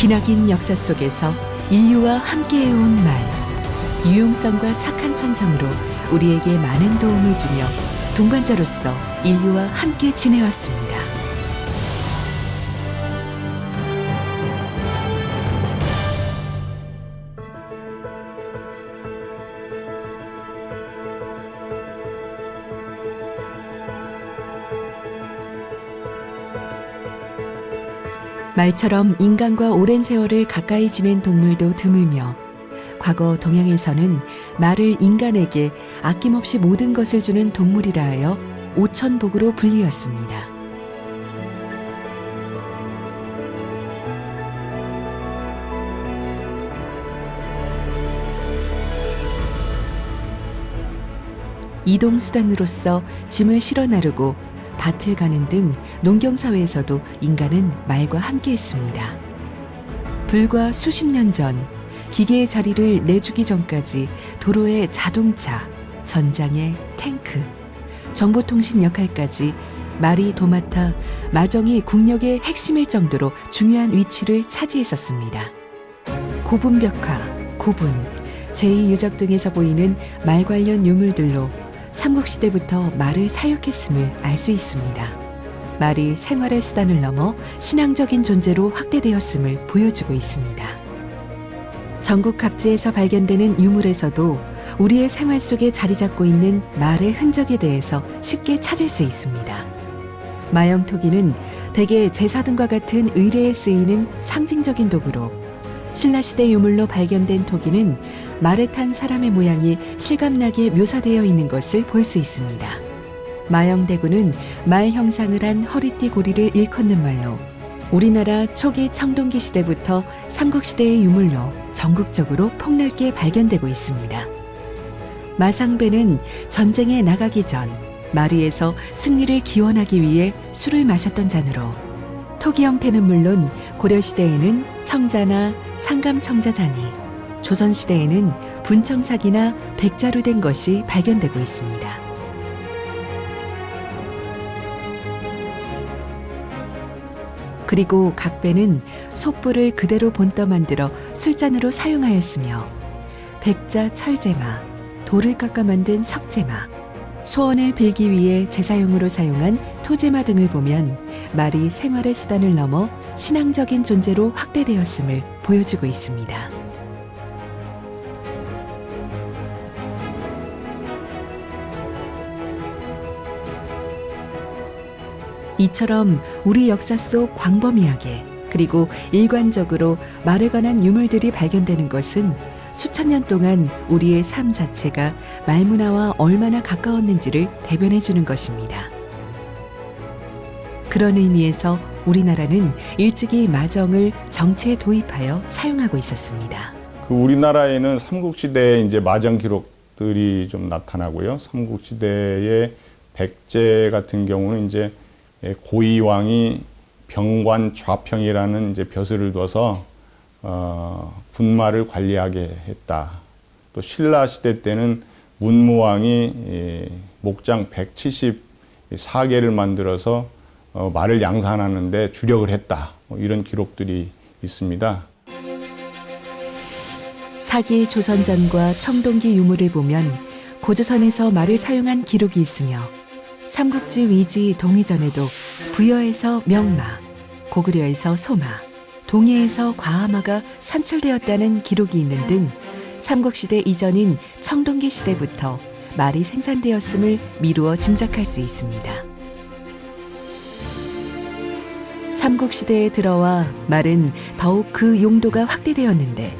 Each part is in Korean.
기나긴 역사 속에서 인류와 함께해온 말. 유용성과 착한 천성으로 우리에게 많은 도움을 주며 동반자로서 인류와 함께 지내왔습니다. 말처럼 인간과 오랜 세월을 가까이 지낸 동물도 드물며 과거 동양에서는 말을 인간에게 아낌없이 모든 것을 주는 동물이라 하여 오천복으로 불리었습니다. 이동 수단으로서 짐을 실어 나르고 밭을 가는 등 농경 사회에서도 인간은 말과 함께했습니다. 불과 수십 년 전 기계의 자리를 내주기 전까지 도로의 자동차, 전장의 탱크, 정보통신 역할까지 말이 도맡아 마정이 국력의 핵심일 정도로 중요한 위치를 차지했었습니다. 고분벽화, 고분, 제2유적 등에서 보이는 말 관련 유물들로 삼국시대부터 말을 사육했음을 알 수 있습니다. 말이 생활의 수단을 넘어 신앙적인 존재로 확대되었음을 보여주고 있습니다. 전국 각지에서 발견되는 유물에서도 우리의 생활 속에 자리 잡고 있는 말의 흔적에 대해서 쉽게 찾을 수 있습니다. 마영토기는 대개 제사 등과 같은 의례에 쓰이는 상징적인 도구로 신라시대 유물로 발견된 토기는 말에 탄 사람의 모양이 실감나게 묘사되어 있는 것을 볼 수 있습니다. 마영대구는 말 형상을 한 허리띠 고리를 일컫는 말로 우리나라 초기 청동기 시대부터 삼국시대의 유물로 전국적으로 폭넓게 발견되고 있습니다. 마상배는 전쟁에 나가기 전 마리에서 승리를 기원하기 위해 술을 마셨던 잔으로 토기 형태는 물론 고려시대에는 청자나 상감청자잔이 조선시대에는 분청삭이나 백자로 된 것이 발견되고 있습니다. 그리고 각배는 솥불을 그대로 본떠 만들어 술잔으로 사용하였으며 백자 철제마, 돌을 깎아 만든 석제마, 소원을 빌기 위해 제사용으로 사용한 토제마 등을 보면 말이 생활의 수단을 넘어 신앙적인 존재로 확대되었음을 보여주고 있습니다. 이처럼 우리 역사 속 광범위하게 그리고 일관적으로 말에 관한 유물들이 발견되는 것은 수천 년 동안 우리의 삶 자체가 말문화와 얼마나 가까웠는지를 대변해 주는 것입니다. 그런 의미에서 우리나라는 일찍이 마정을 정치에 도입하여 사용하고 있었습니다. 그 우리나라에는 삼국시대에 이제 마정 기록들이 좀 나타나고요. 삼국시대의 백제 같은 경우는 이제 고이왕이 병관 좌평이라는 이제 벼슬을 둬서 어, 군마를 관리하게 했다. 또 신라 시대 때는 문무왕이 예, 목장 174개를 만들어서 어, 말을 양산하는데 주력을 했다. 뭐 이런 기록들이 있습니다. 사기 조선전과 청동기 유물을 보면 고조선에서 말을 사용한 기록이 있으며 삼국지 위지 동의전에도 부여에서 명마, 고구려에서 소마, 동해에서 과하마가 산출되었다는 기록이 있는 등 삼국시대 이전인 청동기 시대부터 말이 생산되었음을 미루어 짐작할 수 있습니다. 삼국시대에 들어와 말은 더욱 그 용도가 확대되었는데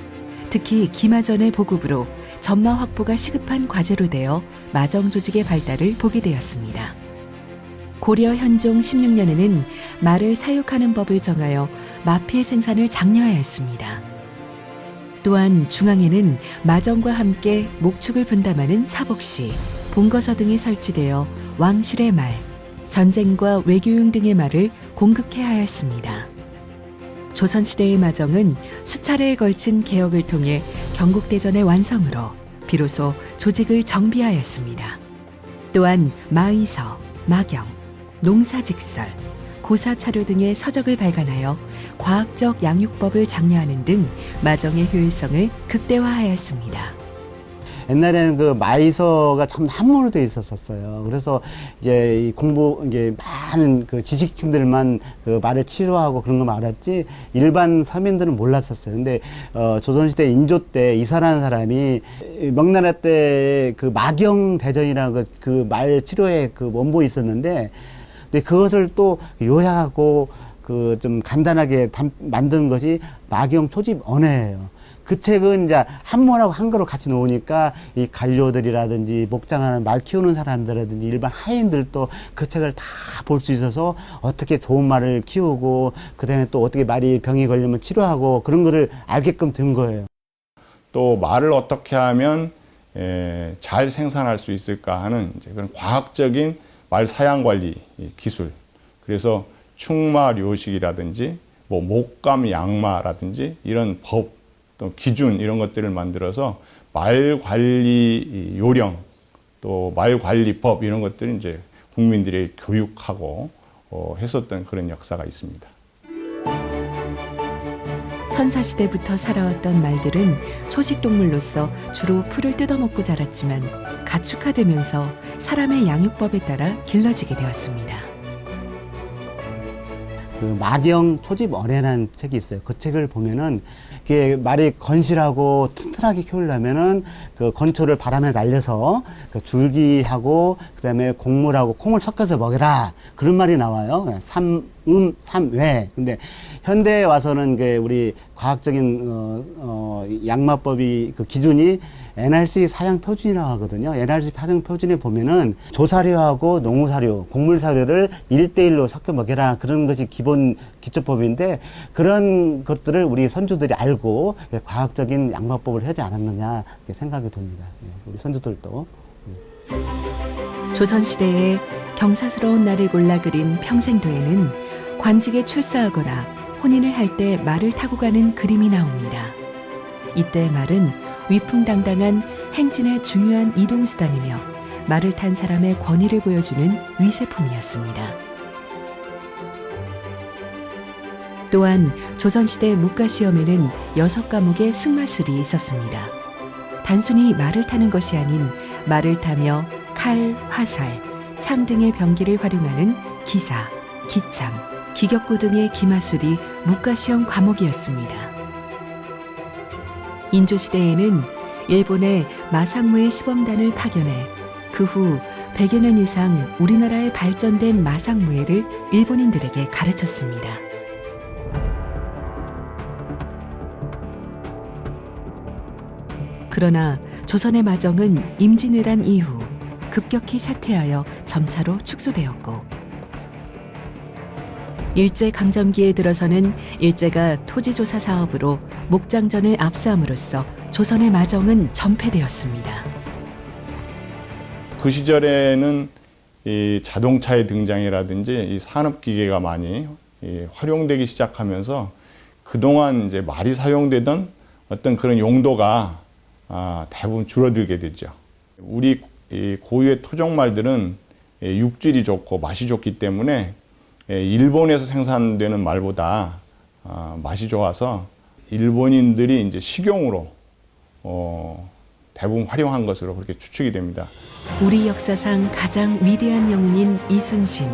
특히 기마전의 보급으로 전마 확보가 시급한 과제로 되어 마정 조직의 발달을 보게 되었습니다. 고려 현종 16년에는 말을 사육하는 법을 정하여 마필 생산을 장려하였습니다. 또한 중앙에는 마정과 함께 목축을 분담하는 사복시, 본거서 등이 설치되어 왕실의 말, 전쟁과 외교용 등의 말을 공급해 하였습니다. 조선시대의 마정은 수차례에 걸친 개혁을 통해 경국대전의 완성으로 비로소 조직을 정비하였습니다. 또한 마의서, 마경, 농사직설, 고사차료 등의 서적을 발간하여 과학적 양육법을 장려하는 등 마정의 효율성을 극대화하였습니다. 옛날에는 그 마이서가 참 한문으로 돼 있었었어요. 그래서 이제 이 공부 이게 많은 그 지식층들만 그 말을 치료하고 그런 거 알았지 일반 서민들은 몰랐었어요. 근데 어 조선시대 인조 때 이사라는 사람이 명나라 때 그 마경 대전이라는 그말 치료의 그 원본이 있었는데 근데 그것을 또 요약하고 그 좀 간단하게 담, 만든 것이 마경 초집 언해예요. 그 책은 이제 한문하고 한글로 같이 놓으니까 이 관료들이라든지 목장하는 말 키우는 사람들이라든지 일반 하인들도 그 책을 다 볼 수 있어서 어떻게 좋은 말을 키우고 그다음에 또 어떻게 말이 병이 걸리면 치료하고 그런 거를 알게끔 된 거예요. 또 말을 어떻게 하면 에, 잘 생산할 수 있을까 하는 그런 과학적인 말 사양 관리 기술. 그래서 충마 료식이라든지 뭐 목감 양마라든지 이런 법, 또 기준 이런 것들을 만들어서 말 관리 요령 또 말 관리법 이런 것들을 이제 국민들에게 교육하고 어, 했었던 그런 역사가 있습니다. 선사시대부터 살아왔던 말들은 초식동물로서 주로 풀을 뜯어먹고 자랐지만 가축화되면서 사람의 양육법에 따라 길러지게 되었습니다. 그 마경 초집 언해라는 책이 있어요. 그 책을 보면은 그게 말이 건실하고 튼튼하게 키우려면은 그 건초를 바람에 날려서 그 줄기하고 그다음에 곡물하고 콩을 섞어서 먹여라 그런 말이 나와요. 삼음 삼외. 근데 현대에 와서는 그 우리 과학적인 어, 어 양마법이 그 기준이 NRC 사양 표준이라고 하거든요. NRC 사양 표준에 보면은 조사료하고 농사료, 곡물사료를 일대일로 섞어 먹여라. 그런 것이 기본 기초법인데 그런 것들을 우리 선조들이 알고 과학적인 양마법을 하지 않았느냐 생각이 듭니다. 예, 우리 선조들도. 조선시대에 경사스러운 날을 골라 그린 평생도에는 관직에 출사하거나 혼인을 할 때 말을 타고 가는 그림이 나옵니다. 이때 말은 위풍당당한 행진의 중요한 이동수단이며 말을 탄 사람의 권위를 보여주는 위세품이었습니다. 또한 조선시대 문과시험에는 여섯 과목의 승마술이 있었습니다. 단순히 말을 타는 것이 아닌 말을 타며 칼, 화살, 창 등의 병기를 활용하는 기사, 기창, 기격구 등의 기마술이 문과시험 과목이었습니다. 인조시대에는 일본의 마상무의 시범단을 파견해 그 후 100여 년 이상 우리나라에 발전된 마상무예를 일본인들에게 가르쳤습니다. 그러나 조선의 마정은 임진왜란 이후 급격히 쇠퇴하여 점차로 축소되었고 일제 강점기에 들어서는 일제가 토지조사 사업으로 목장전을 압수함으로써 조선의 마정은 전폐되었습니다. 그 시절에는 이 자동차의 등장이라든지 이 산업기계가 많이 이 활용되기 시작하면서 그동안 이제 말이 사용되던 어떤 그런 용도가 아, 대부분 줄어들게 되죠. 우리 이 고유의 토종 말들은 이 육질이 좋고 맛이 좋기 때문에 예, 일본에서 생산되는 말보다 아, 맛이 좋아서 일본인들이 이제 식용으로 어, 대부분 활용한 것으로 그렇게 추측이 됩니다. 우리 역사상 가장 위대한 영웅인 이순신,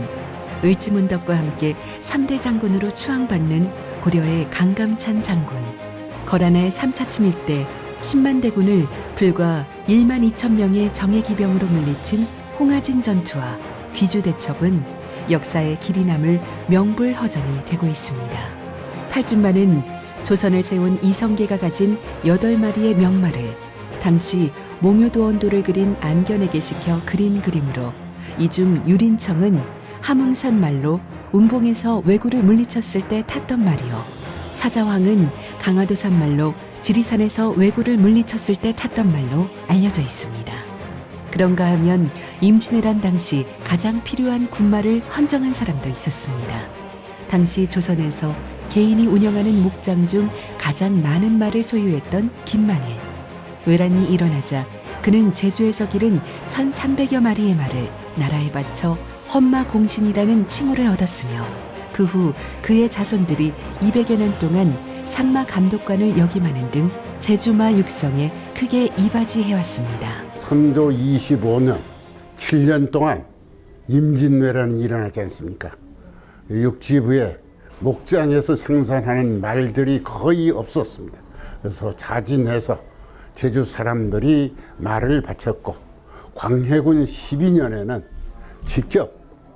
을지문덕과 함께 3대 장군으로 추앙받는 고려의 강감찬 장군. 거란의 3차 침입 때 10만 대군을 불과 1만 2천 명의 정예 기병으로 물리친 홍하진 전투와 귀주 대첩은 역사의 길이 남을 명불허전이 되고 있습니다. 팔준만은 조선을 세운 이성계가 가진 8마리의 명마를 당시 몽유도원도를 그린 안견에게 시켜 그린 그림으로 이 중 유린청은 함흥산 말로 운봉에서 왜구를 물리쳤을 때 탔던 말이요. 사자왕은 강화도산 말로 지리산에서 왜구를 물리쳤을 때 탔던 말로 알려져 있습니다. 그런가 하면 임진왜란 당시 가장 필요한 군마를 헌정한 사람도 있었습니다. 당시 조선에서 개인이 운영하는 목장 중 가장 많은 말을 소유했던 김만일. 외란이 일어나자 그는 제주에서 기른 1300여 마리의 말을 나라에 바쳐 험마공신이라는 칭호를 얻었으며 그 후 그의 자손들이 200여 년 동안 산마 감독관을 역임하는 등 제주마 육성에 크게 이바지해왔습니다. 선조 25년 7년 동안 임진왜란이 일어나지 않습니까? 육지부에 목장에서 생산하는 말들이 거의 없었습니다. 그래서 자진해서 제주 사람들이 말을 바쳤고 광해군 12년에는 직접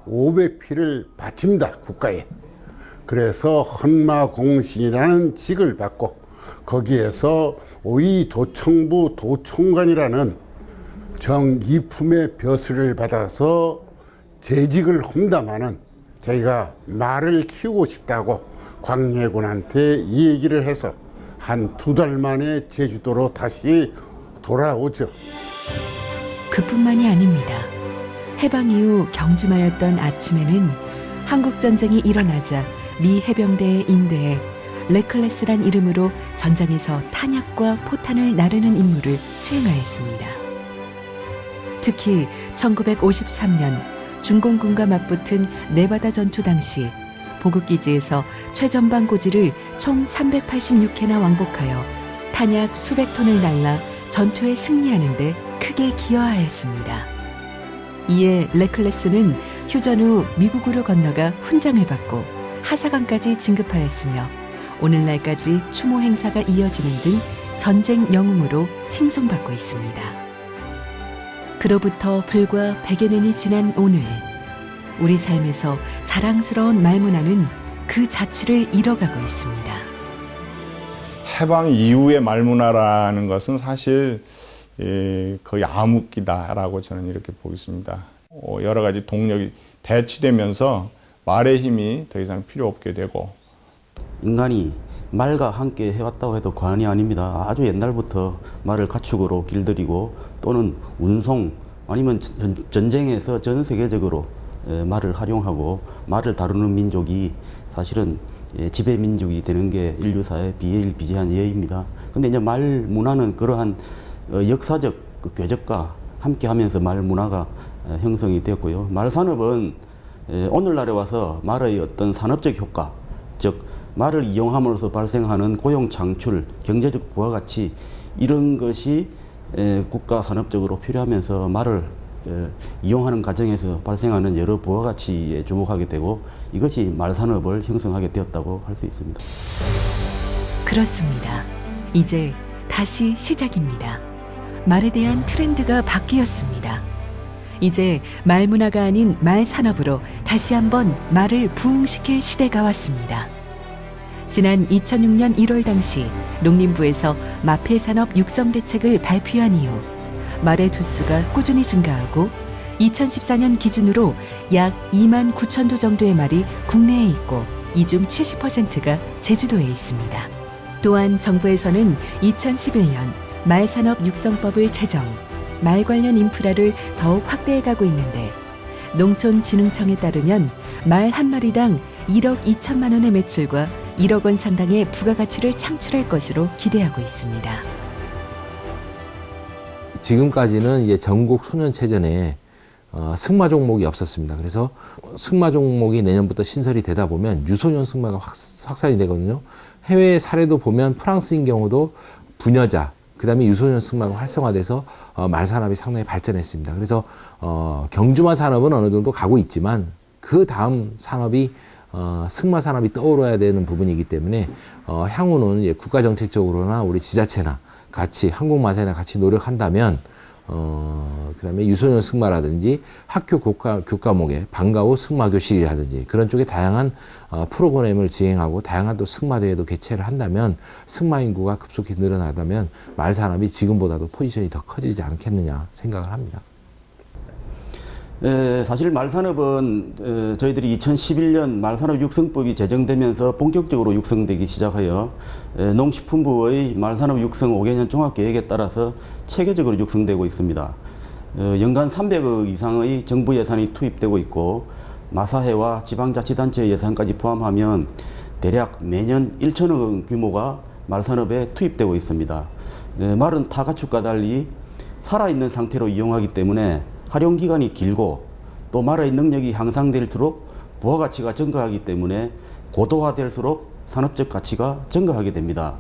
500피를 바칩니다 국가에. 그래서 헌마공신이라는 직을 받고 거기에서 오이도청부 도총관이라는 정이품의 벼슬을 받아서 재직을 험담하는 저희가 말을 키우고 싶다고 광해군한테 이 얘기를 해서 한 두 달 만에 제주도로 다시 돌아오죠. 그뿐만이 아닙니다. 해방 이후 경주마였던 아침에는 한국 전쟁이 일어나자 미 해병대에 임대해 레클레스란 이름으로 전장에서 탄약과 포탄을 나르는 임무를 수행하였습니다. 특히 1953년 중공군과 맞붙은 네바다 전투 당시 보급기지에서 최전방 고지를 총 386회나 왕복하여 탄약 수백 톤을 날라 전투에 승리하는 데 크게 기여하였습니다. 이에 레클레스는 휴전 후 미국으로 건너가 훈장을 받고 하사관까지 진급하였으며 오늘날까지 추모 행사가 이어지는 등 전쟁 영웅으로 칭송받고 있습니다. 그로부터 불과 100여 년이 지난 오늘 우리 삶에서 자랑스러운 말문화는 그 자취를 잃어가고 있습니다. 해방 이후의 말문화라는 것은 사실 예, 거의 암흑기다라고 저는 이렇게 보겠습니다. 어, 여러 가지 동력이 대치되면서 말의 힘이 더 이상 필요 없게 되고 인간이 말과 함께 해왔다고 해도 과언이 아닙니다. 아주 옛날부터 말을 가축으로 길들이고 또는 운송 아니면 전- 전쟁에서 전 세계적으로 에, 말을 활용하고 말을 다루는 민족이 사실은 예, 지배 민족이 되는 게 인류사의 비일비재한 예입니다. 근데 이제 말 문화는 그러한 어, 역사적 그 궤적과 함께 하면서 말 문화가 에, 형성이 되었고요. 말 산업은 에, 오늘날에 와서 말의 어떤 산업적 효과, 즉 말을 이용함으로써 발생하는 고용 창출, 경제적 부가가치 이런 것이 에, 국가 산업적으로 필요하면서 말을 에, 이용하는 과정에서 발생하는 여러 부가가치에 주목하게 되고 이것이 말 산업을 형성하게 되었다고 할 수 있습니다. 그렇습니다. 이제 다시 시작입니다. 말에 대한 트렌드가 바뀌었습니다. 이제 말 문화가 아닌 말 산업으로 다시 한번 말을 부흥시킬 시대가 왔습니다. 지난 2006년 1월 당시 농림부에서 마필 산업 육성 대책을 발표한 이후 말의 두수가 꾸준히 증가하고 2014년 기준으로 약 2만 9천 도 정도의 말이 국내에 있고 이 중 70%가 제주도에 있습니다. 또한 정부에서는 2011년 말산업 육성법을 제정, 말 관련 인프라를 더욱 확대해 가고 있는데 농촌진흥청에 따르면 말 한 마리당 1억 2천만 원의 매출과 1억 원 상당의 부가가치를 창출할 것으로 기대하고 있습니다. 지금까지는 이제 전국 소년체전에 어, 승마 종목이 없었습니다. 그래서 승마 종목이 내년부터 신설이 되다 보면 유소년 승마가 확, 확산이 되거든요. 해외 사례도 보면 프랑스인 경우도 부녀자, 그 다음에 유소년 승마가 활성화돼서 어, 말 산업이 상당히 발전했습니다. 그래서 어, 경주마 산업은 어느 정도 가고 있지만 그 다음 산업이 어, 승마 산업이 떠오르야 되는 부분이기 때문에 어, 향후는 이제 국가 정책적으로나 우리 지자체나 같이 한국마산이나 같이 노력한다면 어, 그 다음에 유소년 승마라든지 학교 교과, 교과목에 방과 후 승마 교실이라든지 그런 쪽에 다양한 어, 프로그램을 진행하고 다양한 또 승마 대회도 개최를 한다면 승마 인구가 급속히 늘어나다면 말 산업이 지금보다도 포지션이 더 커지지 않겠느냐 생각을 합니다. 에, 사실 말산업은 에, 저희들이 2011년 말산업 육성법이 제정되면서 본격적으로 육성되기 시작하여 에, 농식품부의 말산업 육성 5개년 종합계획에 따라서 체계적으로 육성되고 있습니다. 어, 연간 300억 이상의 정부 예산이 투입되고 있고 마사회와 지방자치단체 예산까지 포함하면 대략 매년 1천억 원 규모가 말산업에 투입되고 있습니다. 에, 말은 타 가축과 달리 살아있는 상태로 이용하기 때문에 활용 기간이 길고 또 말의 능력이 향상될수록 부가가치가 증가하기 때문에 고도화될수록 산업적 가치가 증가하게 됩니다.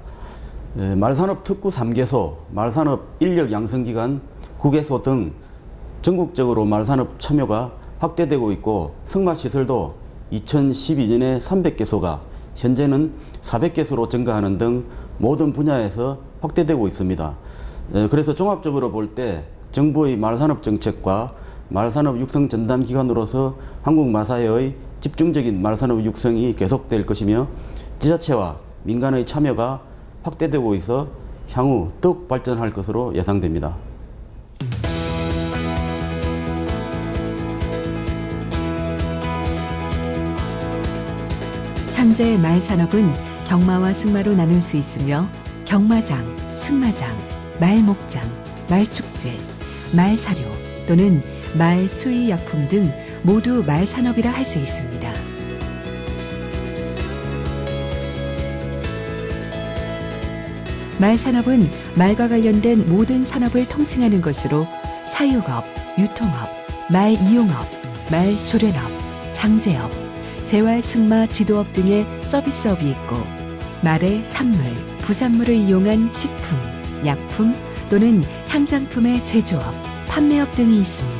에, 말산업 특구 3개소, 말산업 인력 양성기관 9개소 등 전국적으로 말산업 참여가 확대되고 있고 승마시설도 2012년에 300개소가 현재는 400개소로 증가하는 등 모든 분야에서 확대되고 있습니다. 에, 그래서 종합적으로 볼때 정부의 말산업 정책과 말산업 육성 전담 기관으로서 한국 마사회의 집중적인 말산업 육성이 계속될 것이며 지자체와 민간의 참여가 확대되고 있어 향후 더욱 발전할 것으로 예상됩니다. 현재 말 산업은 경마와 승마로 나눌 수 있으며 경마장, 승마장, 말목장, 말축제, 말사료 또는 말 수의 약품 등 모두 말 산업이라 할 수 있습니다. 말 산업은 말과 관련된 모든 산업을 통칭하는 것으로 사육업, 유통업, 말 이용업, 말 조련업, 장제업, 재활 승마 지도업 등의 서비스업이 있고 말의 산물, 부산물을 이용한 식품, 약품 또는 향장품의 제조업, 판매업 등이 있습니다.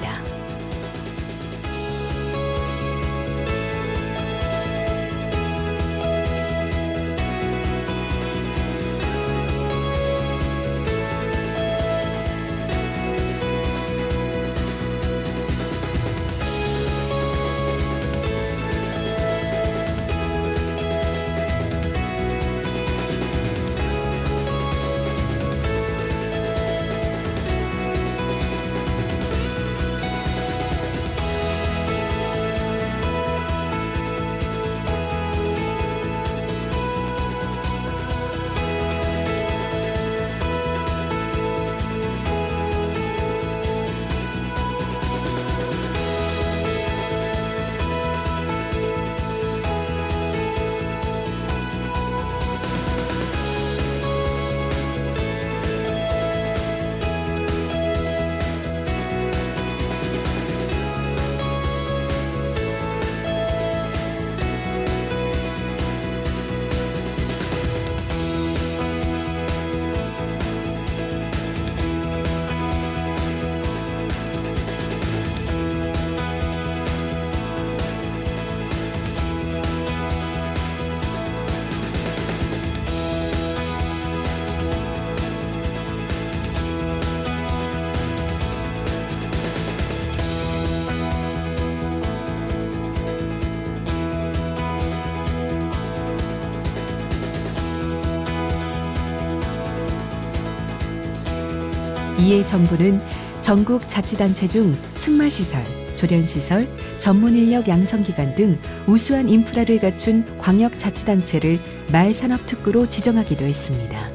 이에 정부는 전국 자치단체 중 승마시설, 조련시설, 전문인력 양성기관 등 우수한 인프라를 갖춘 광역자치단체를 말산업특구로 지정하기도 했습니다.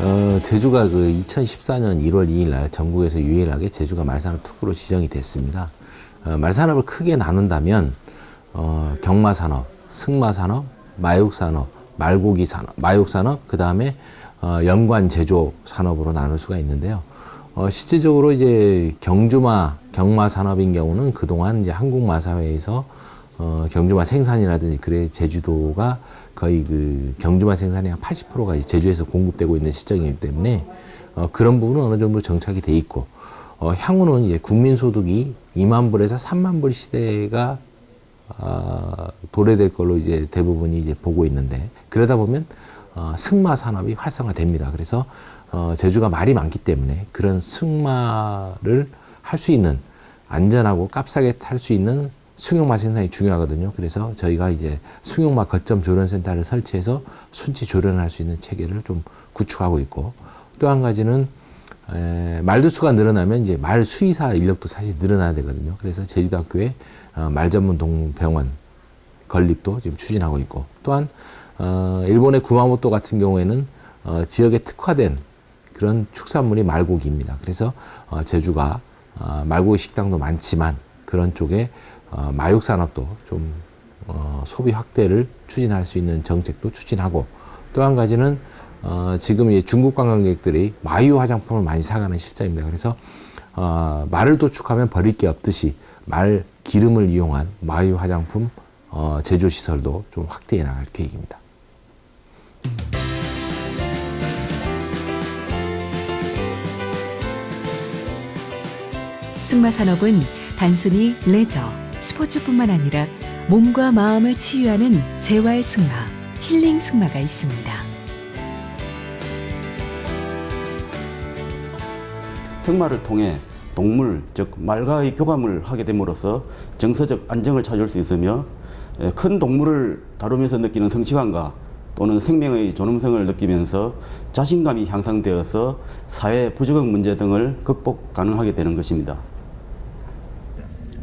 어, 제주가 그 2014년 1월 2일 날 전국에서 유일하게 제주가 말산업 특구로 지정이 됐습니다. 어, 말산업을 크게 나눈다면 어, 경마산업, 승마산업, 마육산업, 말고기 산업, 마육산업, 그 다음에 어, 연관 제조 산업으로 나눌 수가 있는데요. 어, 실질적으로 이제 경주마, 경마 산업인 경우는 그동안 이제 한국마사회에서 어, 경주마 생산이라든지 그래 제주도가 거의 그 경주마 생산의 한 80%가 제주에서 공급되고 있는 시점이기 때문에 어, 그런 부분은 어느 정도 정착이 돼 있고 어, 향후는 이제 국민 소득이 2만 불에서 3만 불 시대가 어, 도래될 걸로 이제 대부분이 이제 보고 있는데 그러다 보면 어, 승마 산업이 활성화됩니다. 그래서 어, 제주가 말이 많기 때문에 그런 승마를 할 수 있는 안전하고 값싸게 탈 수 있는 승용마 생산이 중요하거든요. 그래서 저희가 이제 승용마 거점 조련센터를 설치해서 순치 조련을 할수 있는 체계를 좀 구축하고 있고 또 한 가지는 에, 말도 수가 늘어나면 이제 말 수의사 인력도 사실 늘어나야 되거든요. 그래서 제주도 학교에 어, 말 전문 동병원 건립도 지금 추진하고 있고 또한 어, 일본의 구마모토 같은 경우에는 어, 지역에 특화된 그런 축산물이 말고기입니다. 그래서 어, 제주가 어, 말고기 식당도 많지만 그런 쪽에 어, 마육 산업도 좀 어, 소비 확대를 추진할 수 있는 정책도 추진하고 또 한 가지는 어, 지금 이 중국 관광객들이 마유 화장품을 많이 사가는 실정입니다. 그래서 어, 말을 도축하면 버릴 게 없듯이 말 기름을 이용한 마유 화장품 어, 제조 시설도 좀 확대해 나갈 계획입니다. 승마 산업은 단순히 레저, 스포츠뿐만 아니라 몸과 마음을 치유하는 재활 승마, 힐링 승마가 있습니다. 승마를 통해 동물, 즉 말과의 교감을 하게 됨으로써 정서적 안정을 찾을 수 있으며 에, 큰 동물을 다루면서 느끼는 성취감과 또는 생명의 존엄성을 느끼면서 자신감이 향상되어서 사회 부적응 문제 등을 극복 가능하게 되는 것입니다.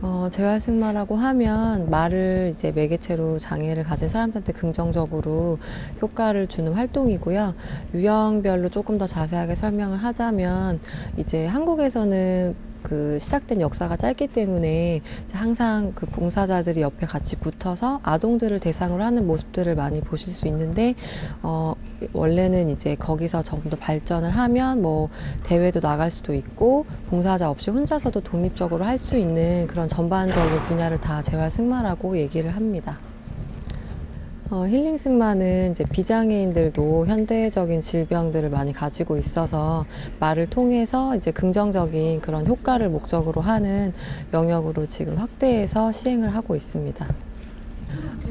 어, 재활승마라고 하면 말을 이제 매개체로 장애를 가진 사람들한테 긍정적으로 효과를 주는 활동이고요. 유형별로 조금 더 자세하게 설명을 하자면 이제 한국에서는 그 시작된 역사가 짧기 때문에 항상 그 봉사자들이 옆에 같이 붙어서 아동들을 대상으로 하는 모습들을 많이 보실 수 있는데 어 원래는 이제 거기서 좀더 발전을 하면 뭐 대회도 나갈 수도 있고 봉사자 없이 혼자서도 독립적으로 할 수 있는 그런 전반적인 분야를 다 재활 승마라고 얘기를 합니다. 어, 힐링 승마는 이제 비장애인들도 현대적인 질병들을 많이 가지고 있어서 말을 통해서 이제 긍정적인 그런 효과를 목적으로 하는 영역으로 지금 확대해서 시행을 하고 있습니다.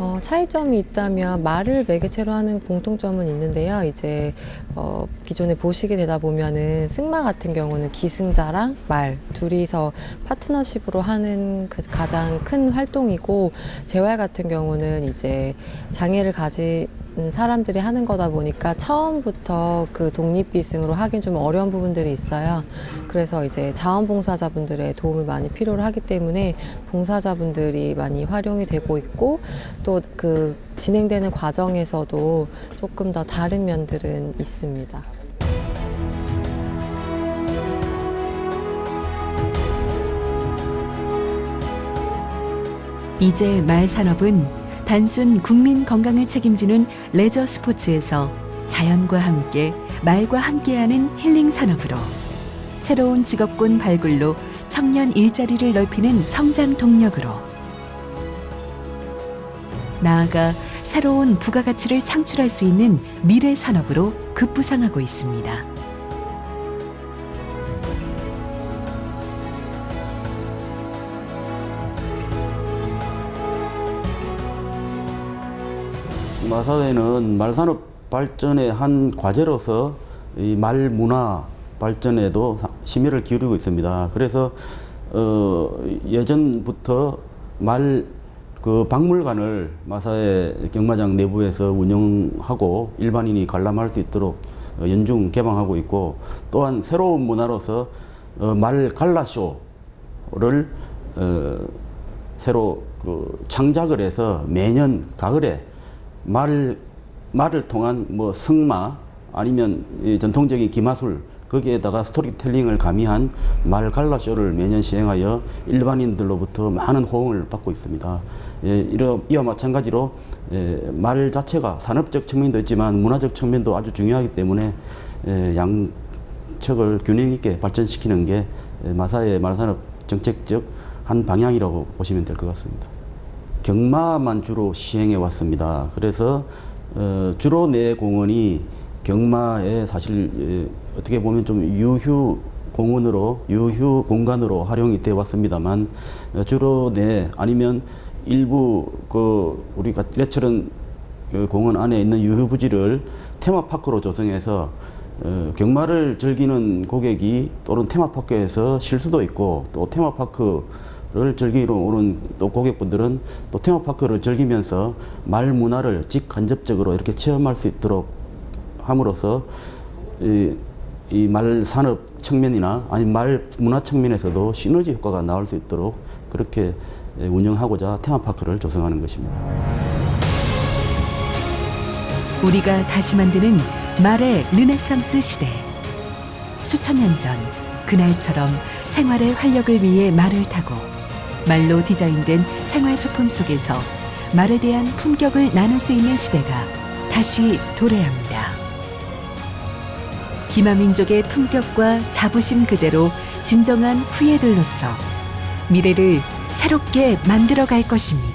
어, 차이점이 있다면 말을 매개체로 하는 공통점은 있는데요. 이제 어, 기존에 보시게 되다 보면은 승마 같은 경우는 기승자랑 말 둘이서 파트너십으로 하는 그 가장 큰 활동이고 재활 같은 경우는 이제 장애를 가진 사람들이 하는 거다 보니까 처음부터 그 독립비승으로 하긴 좀 어려운 부분들이 있어요. 그래서 이제 자원봉사자분들의 도움을 많이 필요로 하기 때문에 봉사자분들이 많이 활용이 되고 있고 또 그 진행되는 과정에서도 조금 더 다른 면들은 있습니다. 이제 말 산업은 단순 국민 건강을 책임지는 레저 스포츠에서 자연과 함께 말과 함께하는 힐링 산업으로 새로운 직업군 발굴로 청년 일자리를 넓히는 성장 동력으로 나아가 새로운 부가가치를 창출할 수 있는 미래 산업으로 급부상하고 있습니다. 마사회는 말산업 발전의 한 과제로서 이 말 문화 발전에도 사- 심혈을 기울이고 있습니다. 그래서 어, 예전부터 말 그 박물관을 마사회 경마장 내부에서 운영하고 일반인이 관람할 수 있도록 어, 연중 개방하고 있고 또한 새로운 문화로서 어, 말 갈라쇼를 어, 새로 그 창작을 해서 매년 가을에 말 말을 통한 뭐 승마 아니면 이 전통적인 기마술 거기에다가 스토리텔링을 가미한 말 갈라쇼를 매년 시행하여 일반인들로부터 많은 호응을 받고 있습니다. 예, 이러, 이와 마찬가지로 예, 말 자체가 산업적 측면도 있지만 문화적 측면도 아주 중요하기 때문에 예, 양측을 균형 있게 발전시키는 게 예, 마사의 말산업 정책적 한 방향이라고 보시면 될 것 같습니다. 경마만 주로 시행해 왔습니다. 그래서 어, 주로 내 공원이 경마에 사실 예, 어떻게 보면 좀 유휴 공원으로 유휴 공간으로 활용이 되어 왔습니다만 어, 주로 내 아니면 일부 그 우리가 이래처럼 그 공원 안에 있는 유휴 부지를 테마파크로 조성해서 어, 경마를 즐기는 고객이 또는 테마파크에서 쉴 수도 있고 또 테마파크 를 즐기러 오는 또 고객분들은 또 테마파크를 즐기면서 말 문화를 직간접적으로 이렇게 체험할 수 있도록 함으로써 이, 이말 산업 측면이나 아니 말 문화 측면에서도 시너지 효과가 나올 수 있도록 그렇게 예, 운영하고자 테마파크를 조성하는 것입니다. 우리가 다시 만드는 말의 르네상스 시대. 수천 년 전 그날처럼 생활의 활력을 위해 말을 타고 말로 디자인된 생활 소품 속에서 말에 대한 품격을 나눌 수 있는 시대가 다시 도래합니다. 기마민족의 품격과 자부심 그대로 진정한 후예들로서 미래를 새롭게 만들어 갈 것입니다.